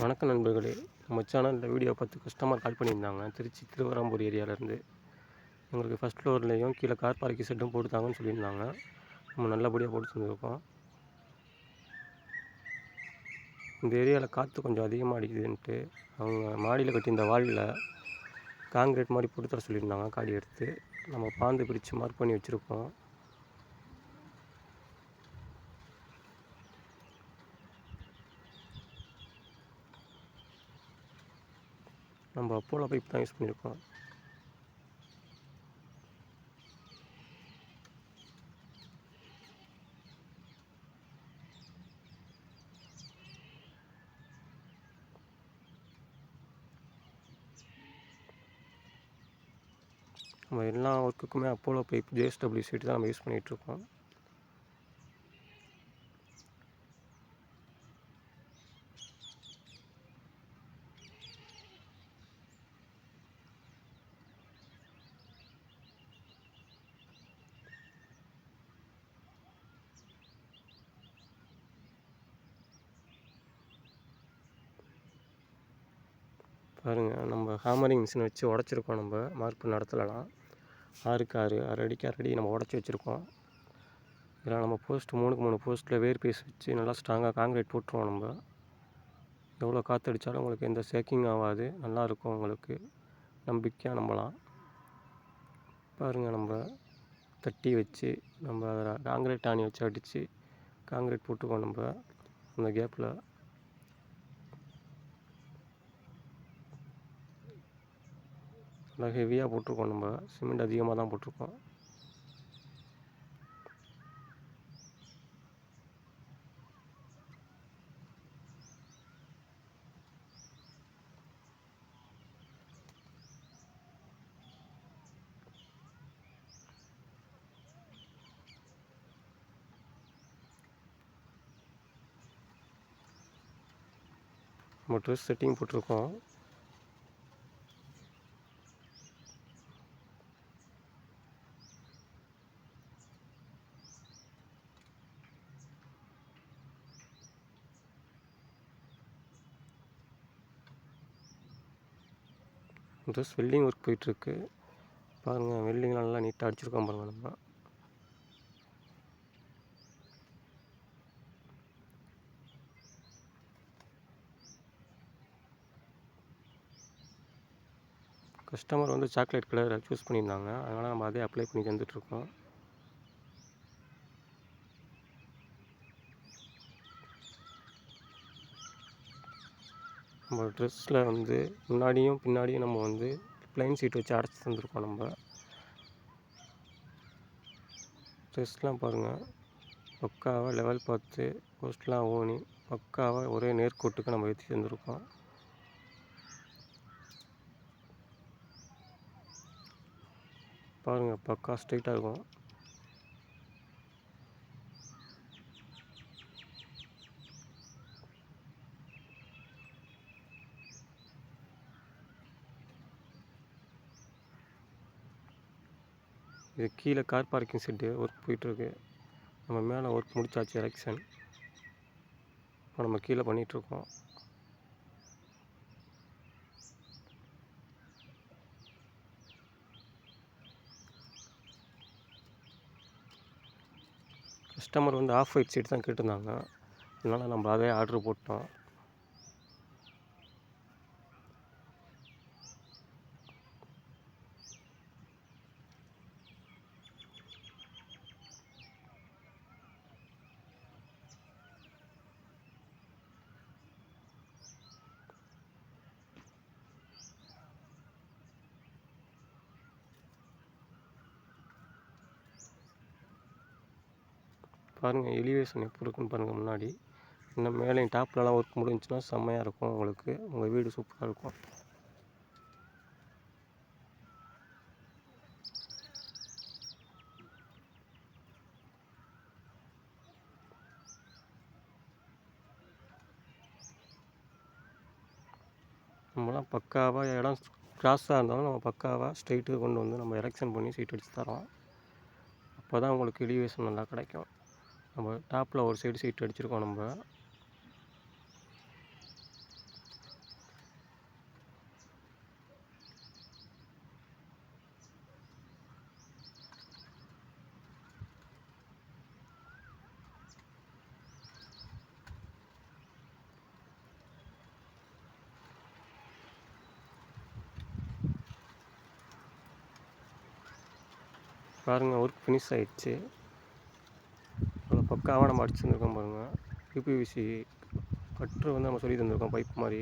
வணக்கம் நண்பர்களே. நம்ம சேனலில் வீடியோ பார்த்து கஸ்டமர் கால் பண்ணியிருந்தாங்க. திருச்சி திருவரம்பூர் ஏரியாவிலேருந்து எங்களுக்கு ஃபஸ்ட் ஃப்ளோர்லேயும் கீழே கார் பார்க்கிங் செட்டும் போட்டுத்தாங்கன்னு சொல்லியிருந்தாங்க. நம்ம நல்லபடியாக போட்டு செஞ்சுருக்கோம் இந்த ஏரியாவில் காற்று கொஞ்சம் அதிகமாக அடிக்குதுன்ட்டு அவங்க மாடியில் கட்டியிருந்த வாலில் காங்கிரீட் மாதிரி போட்டு தர சொல்லியிருந்தாங்க. காடி எடுத்து. நம்ம பாந்து பிரித்து மார்க் பண்ணி வச்சுருக்கோம். நம்ம அப்போலோ பைப் தான் யூஸ் பண்ணியிருக்கோம் நம்ம எல்லா ஒர்க்குக்குமே அப்போலோ பைப் ஜேஎஸ்டபிள்யூ சீட்டு தான் நம்ம யூஸ் பண்ணிகிட்ருக்கோம் பாருங்கள் நம்ம ஹேமரிங் மிஷின் வச்சு உடச்சிருக்கோம் நம்ம. மார்க் பண்ண இடத்துலலாம் ஆறுக்கு ஆறு அரை அடிக்கு அரை அடி நம்ம உடச்சி வச்சுருக்கோம். இதில் நம்ம போஸ்ட் மூணுக்கு மூணு போஸ்ட்டில் வேர் பீஸ் வச்சு நல்லா ஸ்ட்ராங்காக காங்கிரீட் போட்டுருவோம் நம்ம. எவ்வளோ காற்று அடித்தாலும் உங்களுக்கு எந்த சேக்கிங் ஆகாது. நல்லாயிருக்கும் உங்களுக்கு. நம்பிக்கையாக நம்பலாம். பாருங்கள் நம்ம தட்டி வச்சு நம்ம அதில் காங்கிரீட் ஆணி வச்சு அடித்து காங்கிரீட் போட்டுக்கோ நம்ம. அந்த கேப்பில் நல்லா ஹெவியாக போட்டிருக்கோம் நம்ம. சிமெண்ட் அதிகமாக தான் போட்டிருக்கோம். நம்ம ட்ரெஸ் செட்டிங் போட்டிருக்கோம். ட்ரெஸ் வெல்டிங் ஒர்க் போயிட்டுருக்கு. பாருங்கள் வெல்டிங்லாம் நல்லா நீட்டாக அடிச்சிருக்கோம் பாருங்கள் நம்ம. கஸ்டமர் வந்து சாக்லேட் கலர் சூஸ் பண்ணியிருந்தாங்க. அதனால் நம்ம அதே அப்ளை பண்ணி தந்துட்டுருக்கோம். நம்ம ட்ரெஸ்ஸில் வந்து முன்னாடியும் பின்னாடியும் நம்ம வந்து ப்ளைன் சீட் வச்சு அடைச்சி தந்துருக்கோம் நம்ம. ட்ரெஸ்லாம் பாருங்கள் பக்காவாக லெவல் பார்த்து போஸ்ட்லாம் ஓனி பக்காவாக ஒரே நேர்கோட்டுக்கு நம்ம ஏற்றி தந்துருக்கோம். பாருங்கள் பக்கா ஸ்ட்ரைட்டாக இருக்கும். இது கீழே கார் பார்க்கிங் செட்டு ஒர்க் போயிட்டுருக்கு. நம்ம மேலே ஒர்க் முடிச்சாச்சு எலெக்ஷன் இப்போ நம்ம கீழே பண்ணிகிட்ருக்கோம் கஸ்டமர் வந்து ஆஃப் ஒயிட் சீட் தான் கேட்டிருந்தாங்க. அதனால் நம்ம அதே ஆர்டர் போட்டோம். பாருங்கள் எலிவேஷன் எப்படி இருக்குன்னு பாருங்கள் முன்னாடி. இன்னும் மேலே டாப்லலாம் ஒர்க் முடிஞ்சுன்னா செம்மையாக இருக்கும் உங்களுக்கு. உங்கள் வீடு சூப்பராக இருக்கும். நம்மலாம் பக்காவாக இடம் கிராஸாக இருந்தாலும் நம்ம பக்காவாக ஸ்ட்ரைட்டுக்கு கொண்டு வந்து நம்ம எலெக்ஷன் பண்ணி சீட் அடித்து தரோம். அப்போ தான் உங்களுக்கு எலிவேஷன் நல்லா கிடைக்கும். நம்ம டாப்பில் ஒரு சைடு சீட் அடிச்சிருக்கோம் நம்ம. பாருங்கள் ஒர்க் ஃபினிஷ் ஆகிடுச்சு பக்காவாக நம்ம அடிச்சுருந்துருக்கோம் பாருங்கள் யூபிவிசி கட்ரு வந்து நம்ம சொல்லி தந்திருக்கோம் பைப் மாதிரி.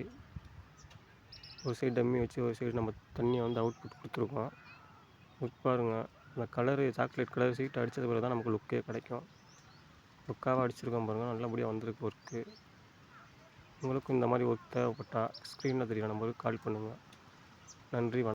ஒரு சைடு டம்மி வச்சு ஒரு சைடு நம்ம தண்ணியை வந்து அவுட்புட் கொடுத்துருக்கோம். லுக் பாருங்கள் அந்த கலரு சாக்லேட் கலர் சீட் அடித்தது பிறகு தான் நமக்கு லுக்கே கிடைக்கும். லுக்காக அடிச்சிருக்கோம் பாருங்கள் நல்லபடியாக வந்திருக்கு ஒர்க்கு உங்களுக்கும் இந்த மாதிரி ஒர்க் தேவைப்பட்டால் ஸ்க்ரீனில் தெரியும் நம்பருக்கு கால் பண்ணுங்கள் நன்றி வணக்கம்.